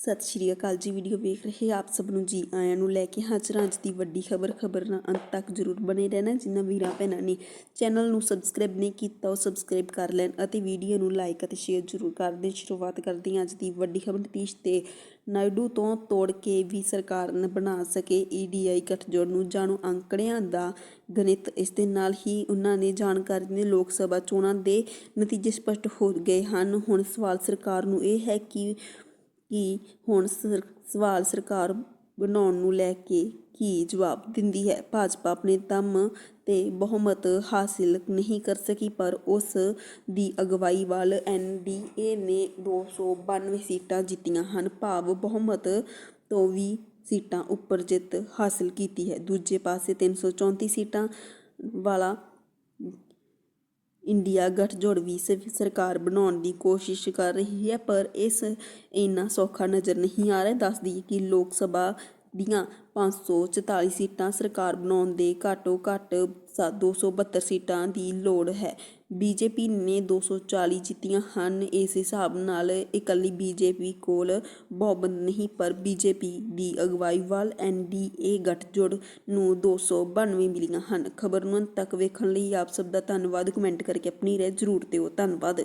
ਸਤਿ ਸ਼੍ਰੀ ਅਕਾਲ ਜੀ, ਵੀਡੀਓ ਵੇਖ ਰਹੇ ਆਪ ਸਭ ਨੂੰ ਜੀ ਆਇਆਂ ਨੂੰ ਲੈ ਕੇ ਹਾਜ਼ਰ ਹਾਂ। ਅੱਜ ਦੀ ਵੱਡੀ ਖਬਰ ਖਬਰ ਨਾਲ ਅੰਤ ਤੱਕ ਜ਼ਰੂਰ ਬਣੇ ਰਹਿਣਾ ਜਿਨ੍ਹਾਂ ਵੀਰਾਂ, ਭੈਣਾਂ ਨੇ ਚੈਨਲ ਨੂੰ ਸਬਸਕ੍ਰਾਈਬ ਨਹੀਂ ਕੀਤਾ, ਉਹ ਸਬਸਕ੍ਰਾਈਬ ਕਰ ਲੈਣ ਅਤੇ ਵੀਡੀਓ ਨੂੰ ਲਾਈਕ ਅਤੇ ਸ਼ੇਅਰ ਜ਼ਰੂਰ ਕਰ ਦੇਣ। ਸ਼ੁਰੂਆਤ ਕਰਦੇ ਹਾਂ ਅੱਜ ਦੀ ਵੱਡੀ ਖਬਰ ਨਤੀਸ਼ ਤੇ ਨਾਇਡੂ ਤੋਂ ਤੋੜ ਕੇ ਵੀ ਸਰਕਾਰ ਨਾ ਬਣਾ ਸਕੇ ਈਡੀਆਈ ਗਠਜੋੜ ਨੂੰ। ਜਾਣੂ ਅੰਕੜਿਆਂ ਦਾ ਗਣਿਤ, ਇਸ ਦੇ ਨਾਲ ਹੀ ਉਹਨਾਂ ਨੇ ਜਾਣਕਾਰੀ ਦੇ ਲੋਕ ਸਭਾ ਚੋਣਾਂ ਦੇ ਨਤੀਜੇ ਸਪਸ਼ਟ ਹੋ ਗਏ ਹਨ। ਹੁਣ ਸਵਾਲ ਸਰਕਾਰ ਨੂੰ ਇਹ ਹੈ ਕਿ ਕਿ ਹੁਣ ਸਰ- ਸਵਾਲ ਸਰਕਾਰ ਬਣਾਉਣ ਨੂੰ ਲੈ ਕੇ ਕੀ ਜਵਾਬ ਦਿੰਦੀ ਹੈ? ਭਾਜਪਾ ਆਪਣੇ ਦਮ ਤੇ ਬਹੁਮਤ ਹਾਸਿਲ ਨਹੀਂ ਕਰ ਸਕੀ, ਪਰ ਉਸ ਦੀ ਅਗਵਾਈ ਵਾਲ ਏ ਨੇ 292 ਸੀਟਾਂ ਜਿੱਤੀਆਂ ਹਨ। ਭਾਵ ਬਹੁਮਤ ਤੋਂ ਵੀ ਸੀਟਾਂ ਉੱਪਰ ਜਿੱਤ ਹਾਸਿਲ ਕੀਤੀ ਹੈ। ਦੂਜੇ ਪਾਸੇ 334 ਸੀਟਾਂ ਵਾਲਾ ਇੰਡੀਆ ਗਠਜੋੜ ਵੀ ਸ- ਸਰਕਾਰ ਬਣਾਉਣ ਦੀ ਕੋਸ਼ਿਸ਼ ਕਰ ਰਹੀ ਹੈ, ਪਰ ਇਸ ਇੰਨਾ ਸੌਖਾ ਨਜ਼ਰ ਨਹੀਂ ਆ ਰਿਹਾ। ਦੱਸਦੀ ਕਿ ਲੋਕ ਸਭਾ ਦੀਆਂ 544 ਸੀਟਾਂ ਸਰਕਾਰ ਬਣਾਉਣ ਦੇ ਘੱਟੋ ਘੱਟ ਸੱਤ- 272 ਸੀਟਾਂ ਦੀ ਲੋੜ ਹੈ। ਬੀਜੇਪੀ ਨੇ 240 ਜਿੱਤੀਆਂ ਹਨ। ਇਸ ਹਿਸਾਬ ਨਾਲ ਇਕੱਲੀ ਬੀਜੇਪੀ ਕੋਲ ਬਹੁਮਤ ਨਹੀਂ, ਪਰ ਬੀਜੇਪੀ ਦੀ ਅਗਵਾਈ ਵਾਲ ਐਨਡੀਏ ਗੱਠਜੋੜ ਨੂੰ 292 ਮਿਲੀਆਂ ਹਨ। ਖਬਰ ਨੂੰ ਅੰਤ ਤੱਕ ਵੇਖਣ ਲਈ ਆਪ ਸਭ ਦਾ ਧੰਨਵਾਦ। ਕਮੈਂਟ ਕਰਕੇ ਆਪਣੀ ਰਾਏ ਜ਼ਰੂਰ ਦਿਓ। ਧੰਨਵਾਦ।